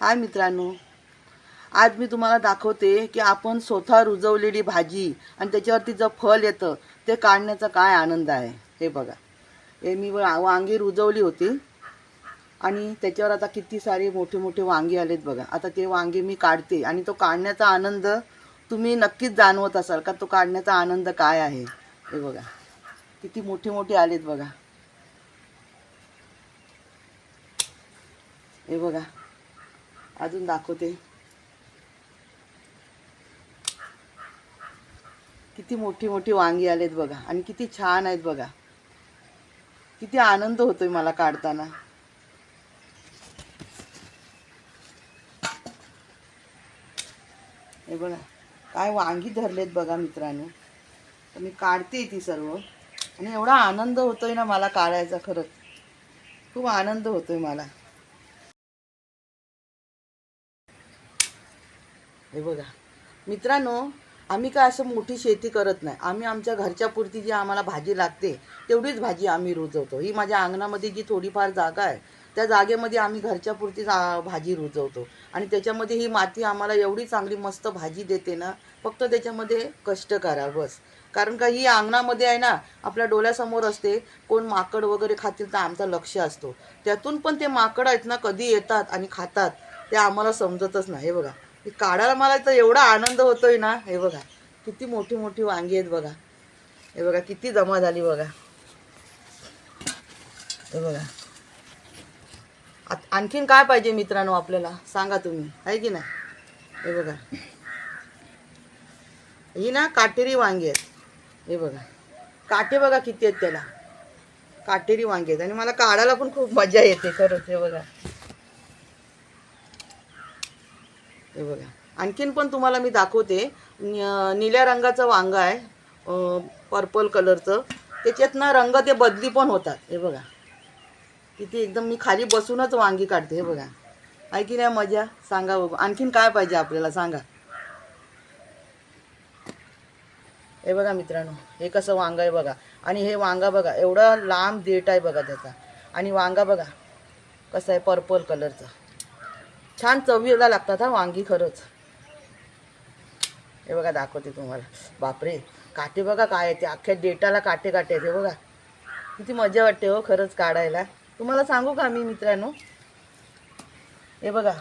हाय मित्रांनो आज मी तुम्हाला दाखवते की आपण स्वतः रुजवलेली भाजी आणि त्याच्यावरती जर फल येतं ते काढण्याचा काय आनंद आहे. हे बघा. हे मी वांगी रुजवली होती आणि त्याच्यावर आता किती सारे मोठे मोठे वांगी आलेत बघा. आता ते वांगे मी काढते आणि तो काढण्याचा आनंद तुम्ही नक्कीच जाणवत असाल का तो काढण्याचा आनंद काय आहे. हे बघा. किती मोठे मोठे आलेत बघा. हे बघा. अजून दाखवते. किती मोठी मोठी वांगी आलेत बघा. आणि किती छान आहेत बघा. किती आनंद होतोय मला काढताना. हे बघा. काय वांगी धरलेत बघा मित्रांनो. तर मी काढते ती सर्व. आणि एवढा आनंद होतोय ना मला काढायचा खरंच. खूप आनंद होतोय मला. हे बघा. मित्रांनो आम्ही काय असं मोठी शेती करत नाही. आम्ही आमच्या घरच्या पुरती जी आम्हाला भाजी लागते तेवढीच भाजी आम्ही रुजवतो. ही माझ्या अंगणामध्ये जी थोडीफार जागा आहे त्या जागेमध्ये आम्ही घरच्या पुरतीच भाजी रुजवतो. आणि त्याच्यामध्ये ही माती आम्हाला एवढी चांगली मस्त भाजी देते ना फक्त त्याच्यामध्ये कष्ट करा बस. कारण का ही अंगणामध्ये आहे ना आपल्या डोळ्यासमोर असते कोण माकड वगैरे खातील तर आमचं लक्ष असतो. त्यातून पण ते माकड आहेत ना कधी येतात आणि खातात ते आम्हाला समजतच नाही. हे बघा. काढायला मला तर एवढा आनंद होतोय ना हे बघा. किती मोठी मोठी वांगी आहेत बघा. हे बघा किती जमा झाली बघा. हे बघा. आणखीन काय पाहिजे मित्रांनो आपल्याला? सांगा तुम्ही. आहे की नाही? हे बघा. ही ना काटेरी वांगी आहेत. हे बघा. काटे बघा किती आहेत त्याला. काटेरी वांगी आहेत. आणि मला काढायला पण खूप मजा येते. खरंच हे बघा. हे बघा. आणखीन पण तुम्हाला मी दाखवते. निळ्या रंगाचं वांग आहे पर्पल कलरचं त्याच्यात ना रंग ते बदली पण होतात. हे बघा. किती एकदम मी खाली बसूनच वांगी काढते. हे बघा. आहे की नाही मजा? सांगा बघू. आणखीन काय पाहिजे आपल्याला? सांगा. हे बघा मित्रांनो हे कसं वांग आहे बघा. आणि हे वांगा बघा एवढा लांब देठ आहे बघा त्याचा. आणि वांगा बघा कसं आहे पर्पल कलरचा छान चवीला लागतात हा वांगी खरंच. हे बघा दाखवते तुम्हाला. बापरे काटे बघा काय येते अख्ख्या डेटाला काटे काटे आहेत हे बघा. किती मजा वाटते हो खरंच काढायला. तुम्हाला सांगू का मी मित्रांनो? हे बघा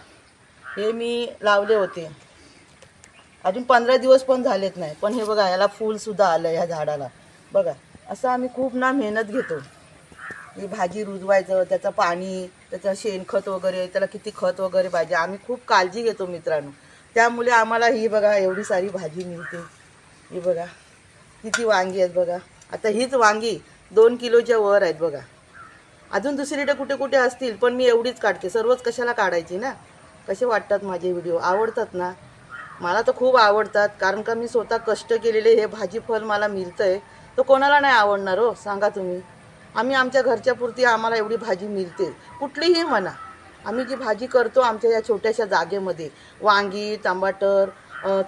हे मी लावले होते. अजून पंधरा दिवस पण झालेत नाही पण हे बघा याला फूलसुद्धा आलं ह्या झाडाला. बघा असं आम्ही खूप ना मेहनत घेतो. भाजी रुजवायचं त्याचं पाणी त्याचं शेणखत वगैरे त्याला किती खत वगैरे पाहिजे आम्ही खूप काळजी घेतो मित्रांनो. त्यामुळे आम्हाला ही बघा एवढी सारी भाजी मिळते. ही बघा किती वांगी आहेत बघा. आता हीच वांगी दोन किलोच्या वर आहेत बघा. अजून दुसरीकडे कुठे कुठे असतील पण मी एवढीच काढते. सर्वच कशाला काढायची ना? कसे वाटतात माझे व्हिडिओ? आवडतात ना? मला तर खूप आवडतात कारण का मी स्वतः कष्ट केलेले हे भाजीफल मला मिळतं आहे तर कोणाला नाही आवडणार हो सांगा तुम्ही. आम्ही आमच्या घरच्या पुरती आम्हाला एवढी भाजी मिळते. कुठलीही म्हणा. आम्ही जी भाजी करतो आमच्या या छोट्याशा जागेमध्ये. वांगी टमाटर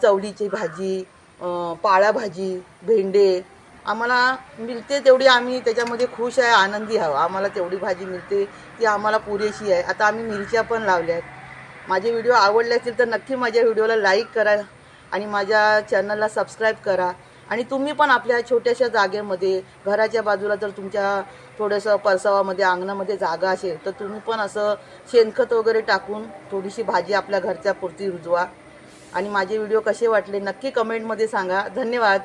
चवळीची भाजी अं, पाळा भाजी भेंडे. आम्हाला मिळते तेवढी आम्ही त्याच्यामध्ये खुश आहे आनंदी हवा आम्हाला तेवढी भाजी मिळते ती आम्हाला पुरेशी आहे. आता आम्ही मिरच्या पण लावल्या आहेत. माझे व्हिडिओ आवडले असतील तर नक्की माझ्या व्हिडिओला लाईक करा आणि माझ्या चॅनलला सबस्क्राईब करा. आणि तुम्ही पण आपल्या छोट्याशा जागेमध्ये घराच्या बाजूला जर तुमच्या थोडंसं परसावामध्ये अंगणामध्ये जागा असेल तर तुम्ही पण असं शेणखत वगैरे टाकून थोडीशी भाजी आपल्या घरच्या पुरती रुजवा. आणि माझे व्हिडिओ कसे वाटले नक्की कमेंटमध्ये सांगा. धन्यवाद.